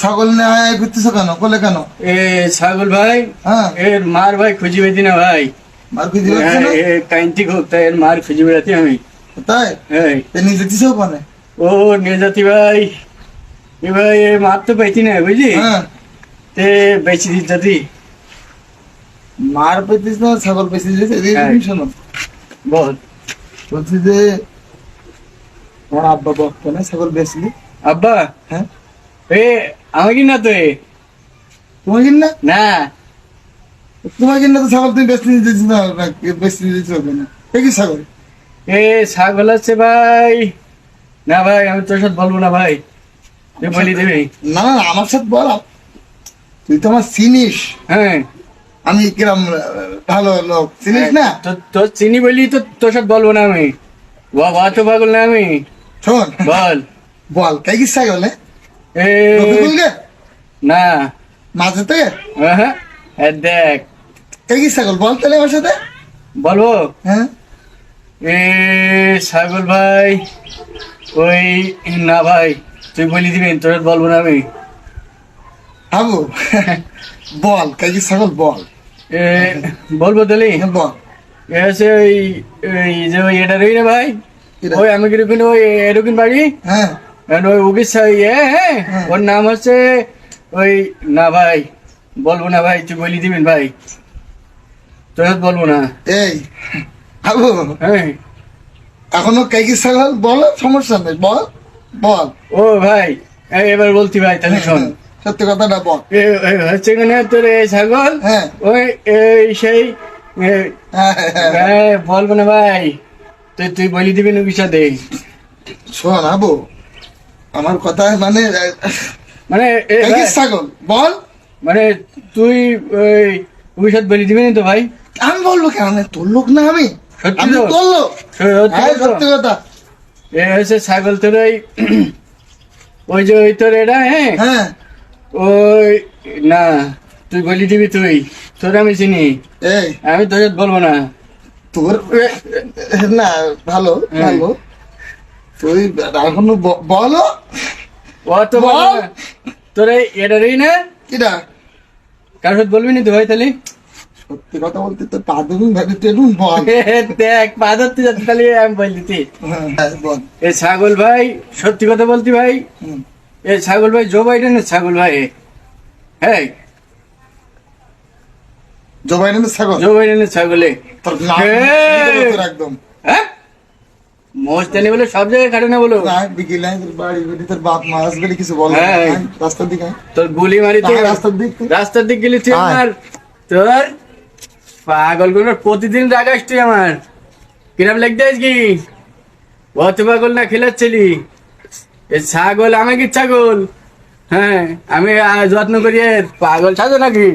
ছাগল নিয়ে ঘুরতেছো কেন? কোলে কেন? এ ছাগল ভাই হ্যাঁ। এর মার ভাই খুঁজি পেতি না ভাই। মার খুঁজে এ কাইন্তি খুব তাই এর মার খুঁজি বেড়াতে আমি। তাই? নিয়ে যেতেছো ওখানে? ও নিয়ে যাতি ভাই। এ ভাই এ মার তো পাইতি না বুঝলি? হ্যাঁ। তে বেঁচে দিত মার পেতিস না ছাগল এদিকে হ্যাঁ। শোনো। বল। বলছি যে তোমার আব্বা বকতো না ছাগল বেচলি। আব্বা? হ্যাঁ। এ আমাকে না তো এ। তোমার না না। তোমার না তো ছাগল তুমি না কেন এ কি ছাগল? এ ছাগল আছে ভাই। না ভাই আমি তোর সাথে বলব না ভাই। তুই বলি দেবি। না না আমার সাথে বল। তুই তো আমার চিনিস। হ্যাঁ। আমি কিরম ভালো লোক চিনিস না? তো- চিনি বলি তো তোর সাথে বলব না আমি। বাবা তো পাগল না আমি। শোন। বল। বল কি? এ রফিকুল গে না। মাঝে থেকে হ্যাঁ এ দেখ। কাই কি ছাগল বল তাহলে আমার সাথে। বলব? হ্যাঁ। এ ছাগল ভাই ওই না ভাই তুই বলি দিবি তোর সাথে বলব না আমি। আবু বল কাই কি ছাগল বল। বলব তাহলে হ্যাঁ, বল। এ ওই ওই যে ওই এটা রই না ভাই ওই আমি কীরকম ওই এরকম বাড়ি? হ্যাঁ। ওই উগিস ইয়ে হ্যাঁ হ্যাঁ। ওর নাম হচ্ছে ওই না ভাই বলব না ভাই তুই বলি দিবেন ভাই। তোর বলব না। এই আবু। হ্যাঁ। এখনও কাই কি ছাগল বল সমস্যা নেই বল বল। ও ভাই এবার বলতি ভাই তাহলে শোন। সত্যি কথাটা বল। হচ্ছে কিনা তোর এই ছাগল? হ্যাঁ। ওই এই সেই হ্যাঁ, হ্যাঁ, হ্যাঁ। বলব না ভাই তুই তুই বলি দিবি উগির সাথে? শোন আবু আমার কথা মানে মানে ভাই, ছাগল বল। মানে তুই ওই সাথে বলি দিবি না তো ভাই? আমি বলব কেন? তোর লোক না আমি। সত্যি তোর লোক। সত্যি হ্যাঁ তো? সত্যি কথা। এ হচ্ছে ছাগল তোর ওই ওই যে ওই তোর এটা হ্যাঁ? হ্যাঁ। ওই না তুই বলি দিবি তুই। তোর আমি চিনি। এই। আমি তোর বলব না। তোর না ভালো। ভালো। তুই এখনও বলো। ও তো বল। তোর এই এটারই না? কিরা কারোর সাথে বলবি না তো ভাই তাহলে? সত্যি কথা বলতে তোর পা দুদিন ভাবি তুই একটু বল দেখ পা ধরতে যাচ্ছে তাহলে আমি বল দিতি হ্যাঁ, হ্যাঁ, বল। এ ছাগল ভাই সত্যি কথা বলতি ভাই। এ ছাগল ভাই জো বাইডেনের ছাগল ভাই। হ্যাঁ জবাই নেবে ছাগল? জো বাইডেনের ছাগলে তোর নাম একদম। হ্যাঁ? মোস্তানি বলে সব জায়গায় খাটে না বলো। না বাড়ি বেড়ি তোর বাপ মা আসবে কিছু বল হ্যাঁ। রাস্তার দিকে তোর গুলি মারি তুই। রাস্তার দিক রাস্তার দিক গেলি তুই আয়। আমার। তোর পাগলগুলো প্রতিদিন রাগাস তুই আমার। কিরম লাগতে কি? অত পাগল না খেলাচ্ছিলি? এ ছাগল আমাকে ছাগল হ্যাঁ আমি যত্ন করি। পাগল ছাগল নাকি